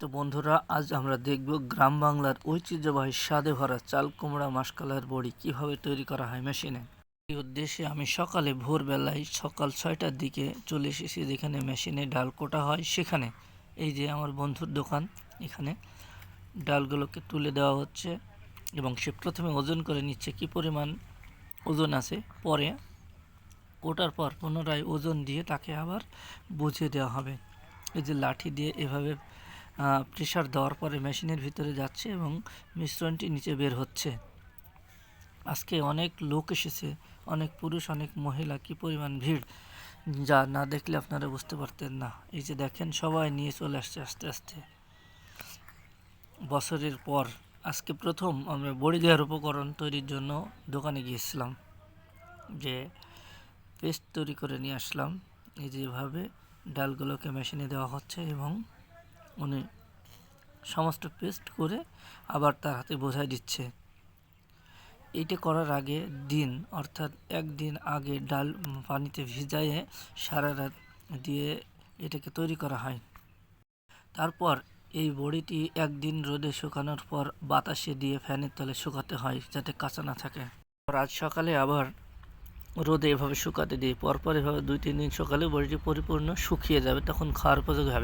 তো বন্ধুরা, আজ আমরা দেখব গ্রাম বাংলার ঐতিহ্যবাহী স্বাদে ভরা চাল, কুমড়া মাসকালার বড়ি কীভাবে তৈরি করা হয় মেশিনে। এই উদ্দেশ্যে আমি সকালে ভোরবেলায় সকাল ছয়টার দিকে চলে এসেছি যেখানে মেশিনে ডাল কোটা হয় সেখানে। এই যে আমার বন্ধুর দোকান, এখানে ডালগুলোকে তুলে দেওয়া হচ্ছে এবং সে প্রথমে ওজন করে নিচ্ছে কি পরিমাণ ওজন আছে। পরে কোটার পর পুনরায় ওজন দিয়ে তাকে আবার বুঝিয়ে দেওয়া হবে। এই যে লাঠি দিয়ে এভাবে প্রেশার দেওয়ার পরে মেশিনের ভিতরে যাচ্ছে এবং মিশ্রণটি নিচে বের হচ্ছে। আজকে অনেক লোক এসেছে, অনেক পুরুষ, অনেক মহিলা, কি পরিমাণ ভিড়, যা না দেখলে আপনারা বুঝতে পারতেন না। এই যে দেখেন, সবাই নিয়ে চলে আসছে আস্তে আস্তে। বছরের পর আজকে প্রথম আমরা বড়ি দেওয়ার উপকরণ তৈরির জন্য দোকানে গিয়েছিলাম, যে পেস্ট তৈরি করে নিয়ে আসলাম। এই যেভাবে ডালগুলোকে মেশিনে দেওয়া হচ্ছে এবং উনি সমস্ত পেস্ট করে আবার তার হাতে বোঝাই দিচ্ছে। এইটা করার আগে দিন, অর্থাৎ একদিন আগে ডাল পানিতে ভিজাইয়ে সারা রাত দিয়ে এটাকে তৈরি করা হয়। তারপর এই বড়িটি একদিন রোদে শুকানোর পর বাতাসে দিয়ে ফ্যানের তলে শুকাতে হয় যাতে কাঁচা না থাকে। আজ সকালে আবার রোদে এভাবে শুকাতে দিই। পরপর এভাবে দুই তিন দিন সকালে বড়িটি পরিপূর্ণ শুকিয়ে যাবে, তখন খাওয়ার উপযোগী হবে।